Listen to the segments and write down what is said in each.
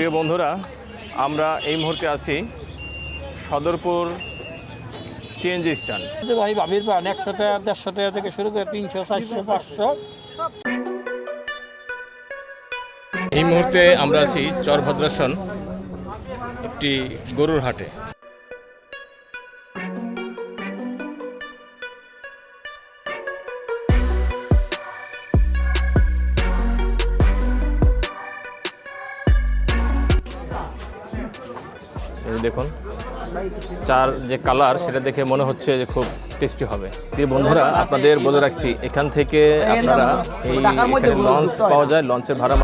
প্রিয় বন্ধুরা আমরা এই মুহূর্তে আছি সদরপুর সিএনজি স্ট্যান্ড ভাই ভাবির পান একশো টাকা দেড়শো টাকা থেকে শুরু করে তিনশো চারশো পাঁচশো। এই মুহূর্তে আমরা আছি চরভদ্রাসন একটি গরুর হাটে। দেখুন, চার যে কালার, সেটা দেখে মনে হচ্ছে যে খুব টেস্টি হবে। প্রিয় বন্ধুরা, আপনাদের বলে রাখছি, এখান থেকে আপনারা এই লঞ্চ পাওয়া যায়, লঞ্চের ভাড়া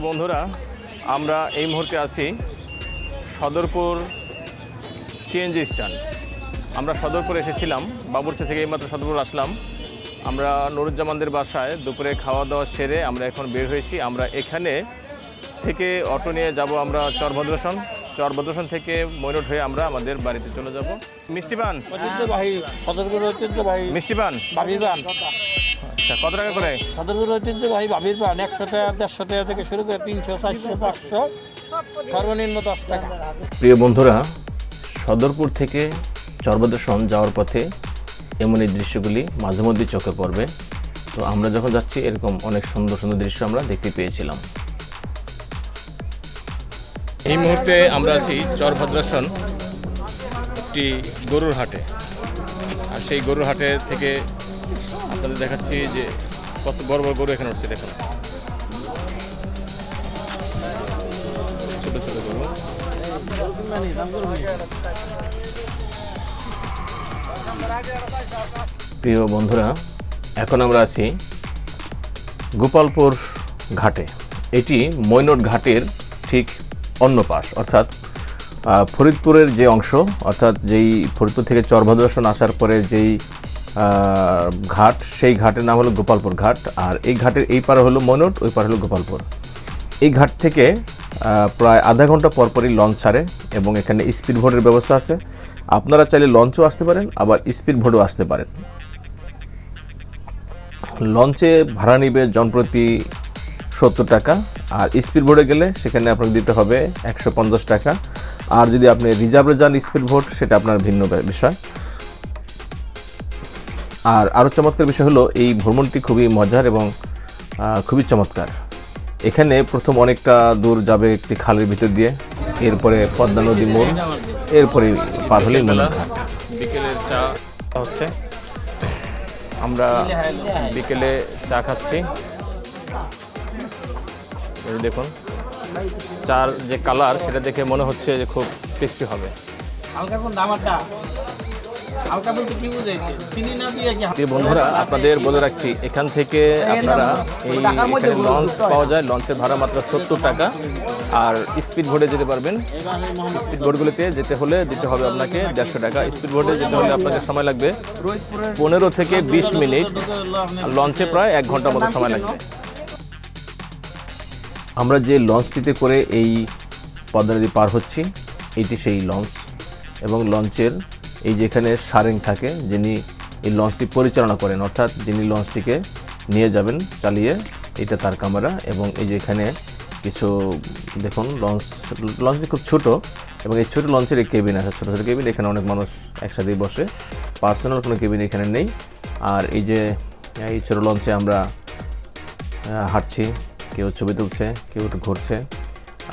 প্রিয় বন্ধুরা আমরা এই মুহূর্তে আছি সদরপুর সিএনজি স্ট্যান্ড আমরা সদরপুর এসেছিলাম বাবুরচা থেকে এইমাত্র সদরপুর আসলাম। আমরা নুরুজ্জামানদের বাসায় দুপুরে খাওয়া দাওয়া সেরে আমরা এখন বের হয়েছি। আমরা এখানে থেকে অটো নিয়ে যাব আমরা চরভদ্রসন। চরভদ্রসন থেকে ময়ূরট হয়ে আমরা আমাদের বাড়িতে চলে যাব। মিষ্টি পান? ঐতিহ্যবাহী সদরপুর ঐতিহ্যবাহী মিষ্টি পান। আচ্ছা কত টাকা করে? সদরপুর ঐতিহ্যবাহী ভাবির পান একশো টাকা দেড়শো টাকা থেকে শুরু করে তিনশো চারশো পাঁচশো সর্বনিম্ন দশ টাকা। প্রিয় বন্ধুরা সদরপুর থেকে চরবদর্শন যাওয়ার পথে এমন এই দৃশ্যগুলি মাঝে মধ্যে চোখে পড়বে। তো আমরা যখন যাচ্ছি এরকম অনেক সুন্দর সুন্দর দৃশ্য আমরা দেখতে পেয়েছিলাম। এই মুহূর্তে আমরা আছি চরভদ্রাসন একটি গরুর হাটে। আর সেই গরুর হাটে থেকে আপনাদের দেখাচ্ছি যে কত বড় বড় গরু এখানে উঠছে, দেখুন। প্রিয় বন্ধুরা, এখন আমরা আছি গোপালপুর ঘাটে। এটি মৈনট ঘাটের ঠিক অন্য পাশ, অর্থাৎ ফরিদপুরের যে অংশ, অর্থাৎ যেই ফরিদপুর থেকে চরভদ্রাসন আসার পরে যেই ঘাট, সেই ঘাটের নাম হলো গোপালপুর ঘাট, আর এই ঘাটের এই পারে হলো মৈনট, ওই পারে হলো গোপালপুর। এই ঘাট থেকে প্রায় আধা ঘণ্টা পরপরই লঞ্চ ছাড়ে এবং এখানে স্পিড ভোটের ব্যবস্থা আছে। আপনারা চাইলে লঞ্চও আসতে পারেন, আবার স্পিড ভোটও আসতে পারেন। লঞ্চে ভাড়া নিবে জনপ্রতি সত্তর টাকা, আর স্পিড ভোটে গেলে সেখানে আপনাকে দিতে হবে একশো পঞ্চাশ টাকা। আর যদি আপনি রিজার্ভে যান স্পিড ভোট, সেটা আপনার ভিন্ন বিষয়। আর আরও চমৎকার বিষয় হলো এই ভ্রমণটি খুবই মজার এবং খুবই চমৎকার। এখানে প্রথম অনেকটা দূর যাবে একটি খালের ভিতর দিয়ে এরপরে পদ্মা নদী মোড় এরপরে পার হলেই মনে বিকেলের চা হচ্ছে। আমরা বিকেলে চা খাচ্ছি। এই দেখুন চার যে কালার সেটা দেখে মনে হচ্ছে যে খুব টেস্টি হবে। হালকা কোন দামারটা হালকা বলতে কি বুঝাইছে চিনি না দিয়ে কি বন্ধুরা আপনাদের বলে রাখছি এখান থেকে আপনারা এই এখানে লঞ্চ পাওয়া যায়। লঞ্চের ভাড়া মাত্র সত্তর টাকা। আর স্পিড বোটে যেতে পারবেন। স্পিড বোটগুলিতে যেতে হলে দিতে হবে আপনাকে দেড়শো টাকা। স্পিড বোটে যেতে হলে আপনাকে সময় লাগবে পনেরো থেকে বিশ মিনিট। আর লঞ্চে প্রায় এক ঘণ্টার মতো সময় লাগবে। আমরা যে লঞ্চটিতে করে এই পদ্মা নদী পার হচ্ছি এটি সেই লঞ্চ। এবং লঞ্চের এই যেখানে সারেং থাকে, যিনি এই লঞ্চটি পরিচালনা করেন, অর্থাৎ যিনি লঞ্চটিকে নিয়ে যাবেন, চালিয়ে, এটা তার ক্যামেরা এবং এই যে এখানে কিছু, দেখুন, লঞ্চ, লঞ্চটি খুব ছোট, এবং এই ছোট লঞ্চের এই কেবিন আছে, ছোটো ছোটো কেবিন। এখানে অনেক মানুষ একসাথেই বসে। পার্সোনাল কোনো কেবিন এখানে নেই। আর এই যে, এই ছোটো লঞ্চে আমরা হাঁটছি, কেউ ছবি তুলছে, কেউ একটু ঘুরছে।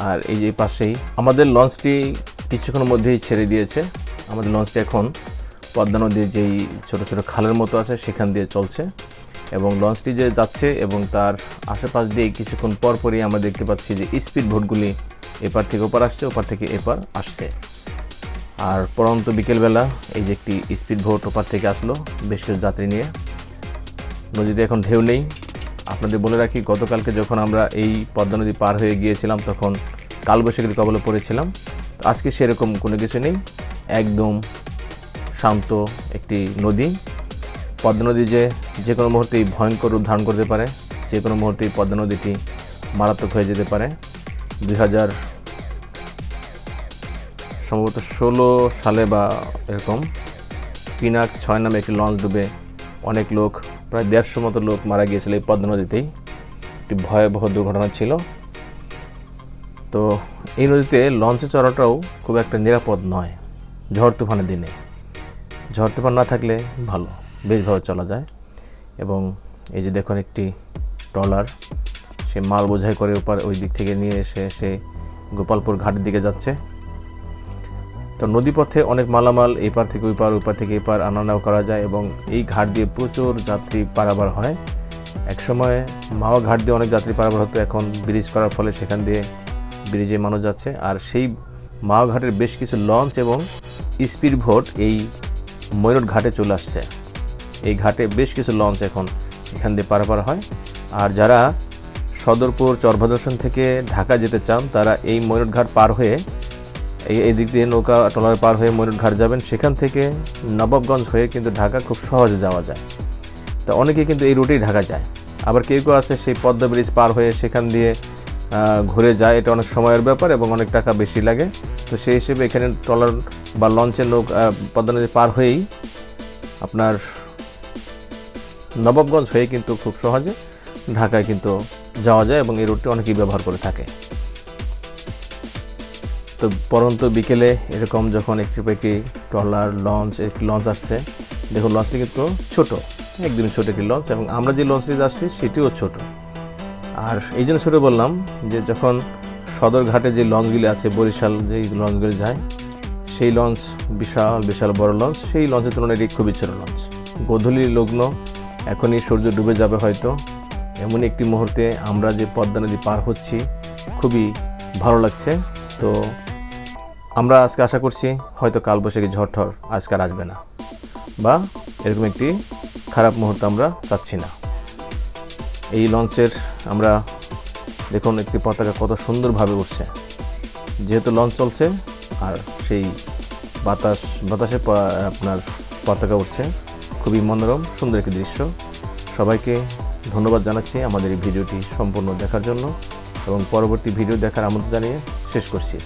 আর এই যে পাশেই, আমাদের লঞ্চটি কিছুক্ষণের মধ্যেই ছেড়ে দিয়েছে। আমাদের লঞ্চটি এখন পদ্মা নদীর যেই ছোট ছোট খালের মতো আছে, সেখান দিয়ে চলছে। এবং লঞ্চটি যে যাচ্ছে এবং তার আশেপাশ দিয়ে কিছুক্ষণ পর পরই আমরা দেখতে পাচ্ছি যে স্পিড বোটগুলি এপার থেকে ওপার আসছে, ওপার থেকে এপার আসছে। আর পরন্ত বিকেলবেলা এই যে একটি স্পিড বোট ওপার থেকে আসলো বেশ কিছু যাত্রী নিয়ে। নদীতে এখন ঢেউ নেই। আপনাদের বলে রাখি, গতকালকে যখন আমরা এই পদ্মা নদী পার হয়ে গিয়েছিলাম, তখন কালবৈশাখীর কবলে পড়েছিলাম। আজকে সেরকম কোনো কিছু নেই। একদম শান্ত একটি নদী। পদ্মা নদী যে যে কোনো মুহূর্তেই ভয়ঙ্কর রূপ ধারণ করতে পারে যে কোনো মুহূর্তেই পদ্মা নদীটি মারাত্মক হয়ে যেতে পারে। দুই হাজার সম্ভবত ষোলো সালে বা এরকম পিনাক ছয় নামে একটি লঞ্চ ডুবে অনেক লোক, প্রায় দেড়শো মতো লোক মারা গিয়েছিল এই পদ্মা নদীতেই। একটি ভয়াবহ দুর্ঘটনা ছিল। তো এই নদীতে লঞ্চে চড়াটাও খুব একটা নিরাপদ নয়। ঝড় তুফানের দিনে। ঝড় তুফান না থাকলে ভালো বেশভাবে চলা যায়। এবং এই যে দেখুন একটি ট্রলার, সে মাল বোঝাই করে ওপার, ওই দিক থেকে নিয়ে এসে সে গোপালপুর ঘাটের দিকে যাচ্ছে। তো নদীপথে অনেক মালামাল এপার থেকে ওই পার ওই পার থেকে এই পার আনা নেওয়া করা যায় এবং এই ঘাট দিয়ে প্রচুর যাত্রী পারাবার হয়। একসময় মাওয়া ঘাট দিয়ে অনেক যাত্রী পারাবার হতো, এখন ব্রিজ করার ফলে সেখান দিয়ে ব্রিজে মানুষ যাচ্ছে। আর সেই মাওয়া ঘাটের বেশ কিছু লঞ্চ এবং স্পিড ভোট এই ময়ূর ঘাটে চলে আসছে। এই ঘাটে বেশ কিছু লঞ্চ এখন এখান দিয়ে পারাপার হয়। আর যারা সদরপুর, চরভাদর্শন থেকে ঢাকা যেতে চান, তারা এই ময়ূর ঘাট পার হয়ে, এই এই দিক দিয়ে নৌকা ট্রলার পার হয়ে ময়ূর ঘাট যাবেন। সেখান থেকে নবাবগঞ্জ হয়ে কিন্তু ঢাকা খুব সহজে যাওয়া যায়। তো অনেকে কিন্তু এই রুটেই ঢাকা যায়। আবার কেউ কেউ আছে সেই পদ্মা ব্রিজ পার হয়ে সেখান দিয়ে ঘুরে যায়। এটা অনেক সময়ের ব্যাপার এবং অনেক টাকা বেশি লাগে। তো সেই হিসেবে এখানে ট্রলার বা লঞ্চের আহ, পদ্মা নদী পার হয়েই আপনার নবাবগঞ্জ হয়ে কিন্তু খুব সহজে ঢাকায় কিন্তু যাওয়া যায় এবং এই রুটটি অনেকেই ব্যবহার করে থাকে। তো পরন্ত বিকেলে এরকম যখন একটি একটি ট্রলার লঞ্চ একটি লঞ্চ আসছে দেখুন লঞ্চটি কিন্তু ছোট একদমই ছোট একটি লঞ্চ এবং আমরা যে লঞ্চটিতে আসছি সেটিও ছোট। আর এই জন্য ছোটো বললাম যে যখন সদরঘাটে যে লঞ্চগুলি আছে বরিশাল যে লঞ্চগুলি যায় সেই লঞ্চ, বিশাল বিশাল বড় লঞ্চ, সেই লঞ্চের তুলনায় এটি খুবই ছোট লঞ্চ। গোধূলি লগ্ন, এখনই সূর্য ডুবে যাবে হয়তো। এমনই একটি মুহূর্তে আমরা যে পদ্মা নদী পার হচ্ছি, খুবই ভালো লাগছে। তো আমরা আজকে আশা করছি হয়তো কালবৈশাখী ঝড় ঠড় আজকে আর আসবে না বা এরকম একটি খারাপ মুহূর্ত আমরা চাচ্ছি না। এই লঞ্চের আমরা দেখুন একটি পতাকা কত সুন্দরভাবে উঠছে। যেহেতু লঞ্চ চলছে আর সেই বাতাস, বাতাসে আপনার পতাকা উঠছে। খুবই মনোরম, সুন্দর একটি দৃশ্য। সবাইকে ধন্যবাদ জানাচ্ছি আমাদের এই ভিডিওটি সম্পূর্ণ দেখার জন্য এবং পরবর্তী ভিডিও দেখার আমন্ত্রণ জানিয়ে শেষ করছি।